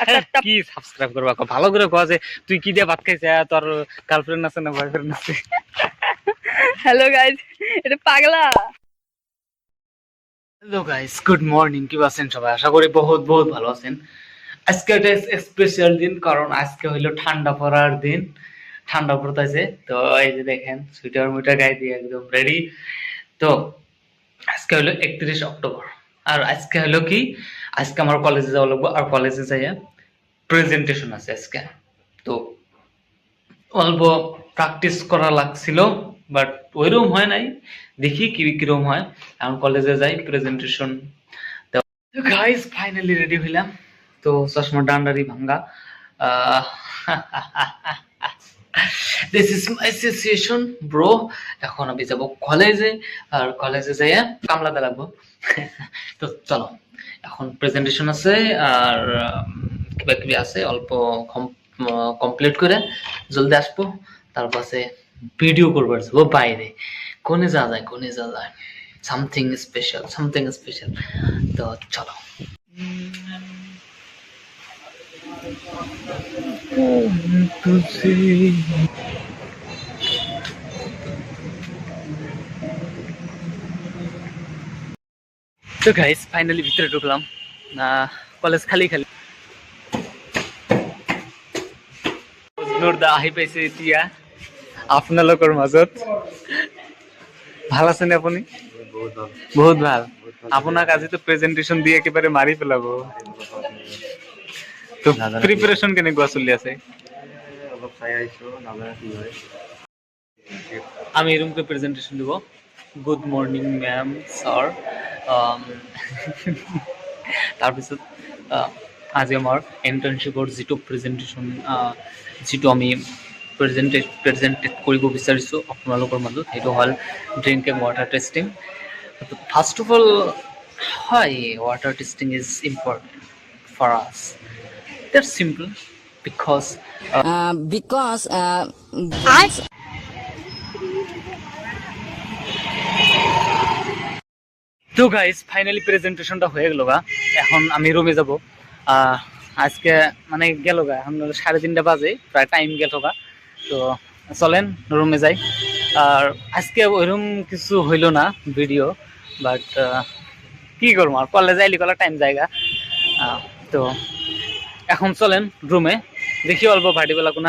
একটা কি সাবস্ক্রাইব করবা? ভালো করে কয় যে তুই কি দিয়ে ভাত খাইছে? আহ, তোর গার্লফ্রেন্ড আছে না বয়ফ্রেন্ড আছে? হ্যালো গাইজ এটা পাগলা। হ্যালো গাইস গুড মর্নিং কি আছেন সবাই? আশা করি বহুত বহুত ভালো আছেন। আজকে একটা স্পেশাল দিন কারণ আজকে হইল ঠান্ডা পড়ার দিন। ঠান্ডা পড়তেছে তো এই যে দেখেন সুইটার মুইটার গায়ে দিয়ে একদম রেডি তো আজকে হলো একত্রিশ অক্টোবর। আর আজকে হলো কি? আজকে আমার কলেজে যাওয়া লাগবো, আর কলেজে যাইয়া প্রেজেন্টেশন আছে আজকে। তো অল্প প্র্যাকটিস করা লাগছিল বাট ওইরকম হয় নাই। দেখি কি, কীরকম হয়। এখন কলেজে যাই প্রেজেন্টেশন গাইস ফাইনালি রেডি হইলাম। তো চশমা ডান্ডারি ভাঙ্গা। This is my situation bro এখন আমি যাব কলেজে আর কলেজে যাইয়া কামলাতে লাগবো। তো চলো, এখন প্রেজেন্টেশন আছে, আর কিবা কিবি আছে, অল্প কমপ্লিট করে জলদি আসব। তারপর ভিডিও করবার যাব বাইরে। কোনে যাওয়া যায়, কোনে যাওয়া যায়। সামথিং স্পেশাল সামথিং স্পেশাল তো চলো। তো গাইস ফাইনালি ভিতরে ঢুকলাম। কলেজ খালি খালি। আহি পাইছে এতিয়া। আপোনালোকৰ মাজত। ভালো আছেনে আপুনি? বহুত ভালো। আপোনাক আজিতো প্ৰেজেন্টেশন দি একেবাৰে মাৰি পেলাব। তো প্ৰিপাৰেশ্যন কেনেকুৱা চলি আছে? অলপ চাই আহিছো নাজানো আমি এরকমকে প্রেজেন্টেশন দেব। গুড মর্নিং ম্যাম স্যার তাৰপিছত আজি আমাৰ ইণ্টাৰ্ণশ্বিপৰ যিটো প্ৰেজেণ্টেশ্যন যিটো আমি প্ৰেজেণ্টেড প্ৰেজেণ্টেড কৰিব বিচাৰিছোঁ আপোনালোকৰ মাজত সেইটো হ'ল drinking water testing first of all হয় water testing is important for us that's simple because Uh, uh, because uh, I. তো গাইস ফাইনালি প্রেজেন্টেশনটা হয়ে গেল গা এখন আমি রুমে যাব। আহ, আজকে মানে গেল গা এখন সাড়ে তিনটা বাজে প্রায় টাইম গেল গা তো চলেন রুমে যাই। আর আজকে ওইরকম কিছু হইল না ভিডিও বাট কি করব? আর কলেজে আইলি কলা টাইম জায়গা। আহ, তো এখন চলেন রুমে দেখি অল্প ভাটিবেলা কোনো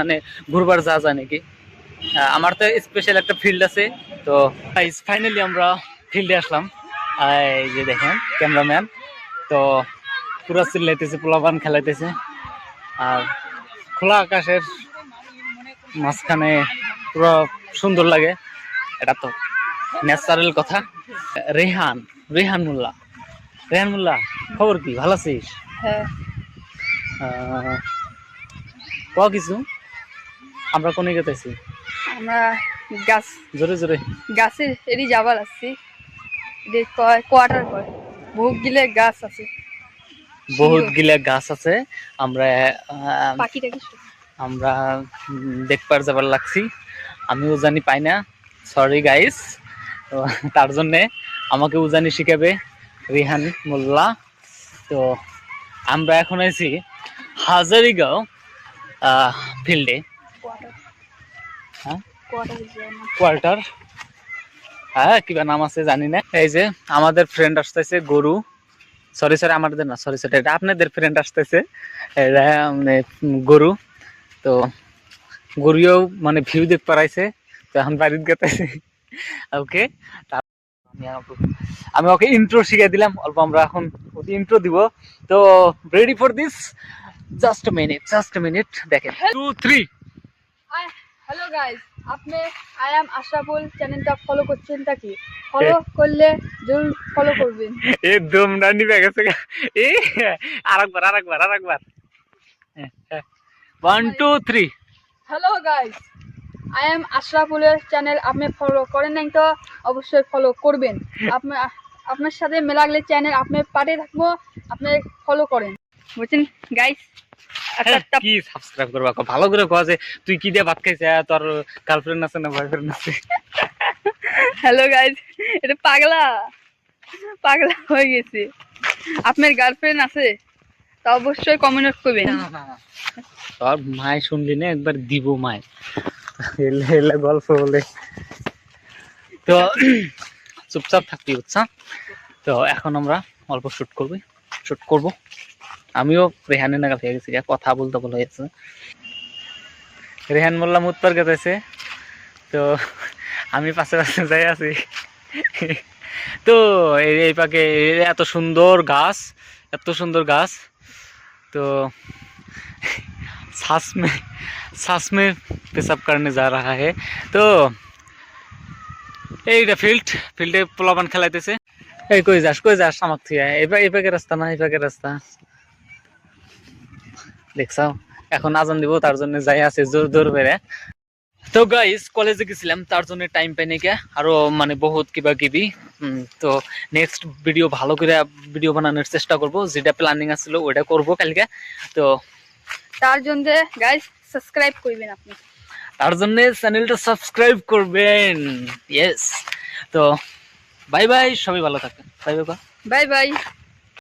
ঘুরবার যা যায় নাকি। আমার তো স্পেশাল একটা ফিল্ড আছে, তো ফাইনালি আমরা ফিল্ডে আসলাম। এই যে দেখেন ক্যামেরাম্যান তো পুরো চিল্লাইতেছে পোলাপান খেলাইতেছে। আর খোলা আকাশের মাঝখানে পুরো সুন্দর লাগে। এটা তো ন্যাচারাল কথা। রেহান রেহান মোল্লা। রেহান মোল্লা, খবর কি? ভালো আছিস? হ্যাঁ। ক কিছু? আমরা কোনে গেতেছি আমরা গাছ জোরে জোরে। গাছের এরই যাবার আসছি কয় কোয়ার্টার করে বহুত গিলে গাছ আছে। বহুত গিলা গাছ আছে। আমরা। আমরা দেখবার যাবার লাগছি। আমিও জানি পাই না। সরি গাইস তার জন্যে আমাকে উজানি শিখাবে। রিহান মোল্লা। তো আমরা এখন আছি হাজারিগাঁও ফিল্ডে। কোয়ার্টার হ্যাঁ? হ্যাঁ কিবা নাম আছে জানি না। এই যে আমাদের ফ্রেন্ড আসতেছে গরু। সরি সরি আমাদের না সরি সরি এটা আপনাদের ফ্রেন্ড আসতেছে। এটা মানে গরু। তো গরুও মানে ভিউ দেখ পারাইছে। তো এখন বাড়িতে গেতেছে। ওকে আমি আমি ওকে ইন্ট্রো শিখিয়ে দিলাম। অল্প আমরা এখন ওকে ইন্ট্রো দিব। তো ready for this just minute just minute দেখেন। টু থ্রি হ্যালো গাইস আপনি আই এম আশরাফুল চ্যানেলটা ফলো করছেন তা কি? ফলো করলে জরুর ফলো করবেন। এ দমটা নিবে গেছে এ আরেকবার আরেকবার আরেকবার। One two three hello guys I am আশরাফুলের channel আপনি ফলো করেন নাই তো অবশ্যই ফলো করবেন। আপনার আপনার সাথে মেলাগলে চ্যানেল আপনি পাঠিয়ে থাকব আপনি ফলো করেন। বুঝছেন? গাইস কি সাবস্ক্রাইব করবা? ভালো করে কয় যে তুই কি দিয়ে ভাত খাইছে? তোর গার্লফ্রেন্ড আছে না বয়ফ্রেন্ড আছে? হ্যালো গাইস এটা পাগলা। পাগলা হয়ে গেছে। আপনার গার্লফ্রেন্ড আছে? তা অবশ্যই কমেন্ট করবেন। তোর মায় শুনলি না? একবার দিব মায়। এলে এলে গল্প বলে। তো চুপচাপ থাকবি বুঝছা? তো এখন আমরা অল্প শুট করবি। শুট করব। আমিও রেহানের নাগাল হয়ে গেছি গা, কথা বলতে বলা হয়েছে রেহান মোল্লা মুতপার গেছে তো আমি পাশে পাশে যাই আছি তো এই এই পাকে এত সুন্দর গাছ এত সুন্দর গাছ तो सांस में सांस में पेशाब करने जा रहा है তো এইটা ফিল্ড ফিল্ডে পোলাবান খেলাইতেছে এই কই যাস কই যাস আমাক থুয়া এবার এই পাকে রাস্তা না এই পাকে রাস্তা দেখছাও? এখন আজান দিব তার জন্য যাই আছে জোর জোর বেড়ে। তো গাইস কলেজে গেছিলাম তার জন্য টাইম পাই নাকি আরও মানে বহুত কিবা কিবি তো নেক্সট ভিডিও ভালো করে ভিডিও বানানোর চেষ্টা করব। যেটা প্ল্যানিং আছিল ওটা করব কালকে। তো তার জন্য গাইস সাবস্ক্রাইব করবেন আপনি। তার জন্য চ্যানেলটা সাবস্ক্রাইব করবেন। ইয়েস তো বাই বাই সবাই ভালো থাকবেন। Bye bye bye bye